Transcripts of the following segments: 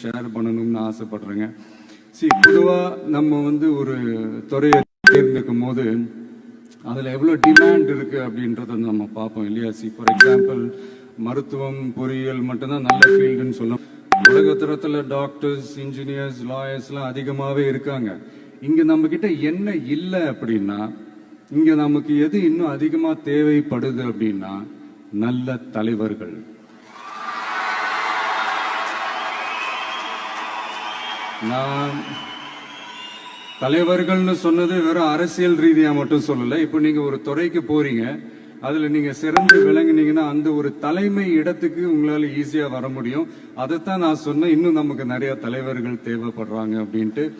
Share பண்ணணும்னு ஆசைப்படுறேங்க. C பொதுவாக நம்ம வந்து ஒரு துறையை தேர்ந்தெடுக்கும் போது அதில் எவ்வளோ டிமாண்ட் இருக்கு அப்படின்றத நம்ம பார்ப்போம் இல்லையா? சி ஃபார் எக்ஸாம்பிள் மருத்துவம் பொறியியல் மட்டும்தான் நல்ல ஃபீல்டுன்னு சொல்லும். உலகத்தரத்தில் டாக்டர்ஸ் இன்ஜினியர்ஸ் லாயர்ஸ்லாம் அதிகமாகவே இருக்காங்க. இங்கே நம்ம கிட்ட என்ன இல்லை அப்படின்னா இங்கே நமக்கு எது இன்னும் அதிகமாக தேவைப்படுது அப்படின்னா நல்ல தலைவர்கள். நான் தலைவர்கள்னு சொன்னது வெறும் அரசியல் ரீதியா மட்டும் சொல்லல. இப்போ நீங்க ஒரு துறைக்கு போறீங்க. அதுல நீங்க சிறந்து விளங்குனீங்கன்னா அந்த ஒரு தலைமை இடத்துக்கு உங்களால ஈஸியா வர முடியும். அதைத்தான் நான் சொன்னேன். இன்னும் நமக்கு நிறைய தலைவர்கள் தேவைப்படுறாங்க அப்படின்ட்டு.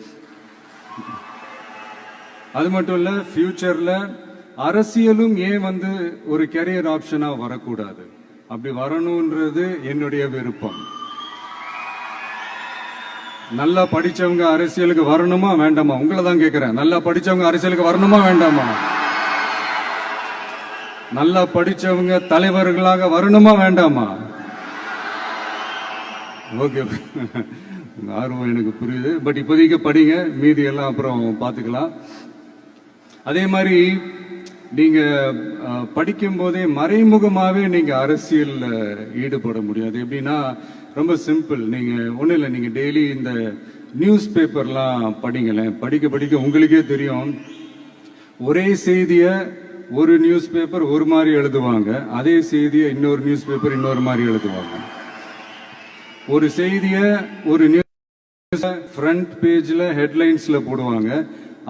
அது மட்டும் இல்ல ஃபியூச்சர்ல அரசியலும் ஏன் வந்து ஒரு கெரியர் ஆப்ஷனா வரக்கூடாது? அப்படி வரணும்ன்றது என்னுடைய விருப்பம். நல்லா படிச்சவங்க அரசியலுக்கு வரணுமா வேண்டாமா? உங்களை தான் கேட்கிறேன் நல்லா படிச்சவங்க அரசியலுக்கு வரணுமா வேண்டாமா? நல்லா படிச்சவங்க தலைவர்களாக வரணுமா வேண்டாமா? ஓகே. ஆர்வம் எனக்கு புரியுது. பட் இப்போதைக்கு படிங்க. மீதி எல்லாம் அப்புறம் பார்த்துக்கலாம். அதே மாதிரி நீங்க படிக்கும் போதே மறைமுகமாவே நீங்க அரசியல் ஈடுபட முடியாது. எப்படின்னா ரொம்ப சிம்பிள். நீங்க ஒன்றும் இல்லை நீங்க டெய்லி இந்த நியூஸ் பேப்பர்லாம் படிங்களேன். படிக்க படிக்க உங்களுக்கே தெரியும். ஒரே செய்தியை ஒரு நியூஸ் பேப்பர் ஒரு மாதிரி எழுதுவாங்க. அதே செய்தியை இன்னொரு நியூஸ் பேப்பர் இன்னொரு மாதிரி எழுதுவாங்க. ஒரு செய்தியை ஒரு நியூஸ் ஃப்ரண்ட் பேஜில் ஹெட்லைன்ஸில் போடுவாங்க.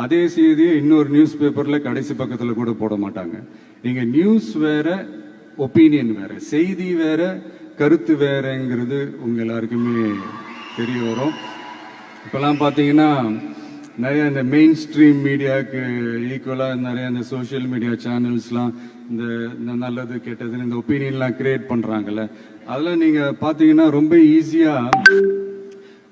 அதே செய்தியை இன்னொரு நியூஸ் பேப்பர்ல கடைசி பக்கத்துல கூட போட மாட்டாங்க. நீங்க நியூஸ் வேற ஒப்பீனியன் வேற செய்தி வேற கருத்து வேறங்கிறது உங்க எல்லாருக்குமே தெரிய வரும். இப்பெல்லாம் பார்த்தீங்கன்னா நிறைய இந்த மெயின் ஸ்ட்ரீம் மீடியாவுக்கு ஈக்குவலாக நிறைய இந்த சோஷியல் மீடியா சேனல்ஸ்லாம் இந்த இந்த நல்லது கெட்டதுன்னு இந்த ஒப்பீனியன்லாம் கிரியேட் பண்ணுறாங்கல்ல அதெல்லாம் நீங்கள் பார்த்தீங்கன்னா ரொம்ப ஈஸியாக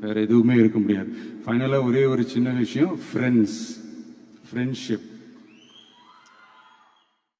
வேற எதுவுமே இருக்க முடியாது. ஃபைனலாக ஒரே ஒரு சின்ன விஷயம் ஃப்ரெண்ட்ஸ் ஃப்ரெண்ட்ஷிப்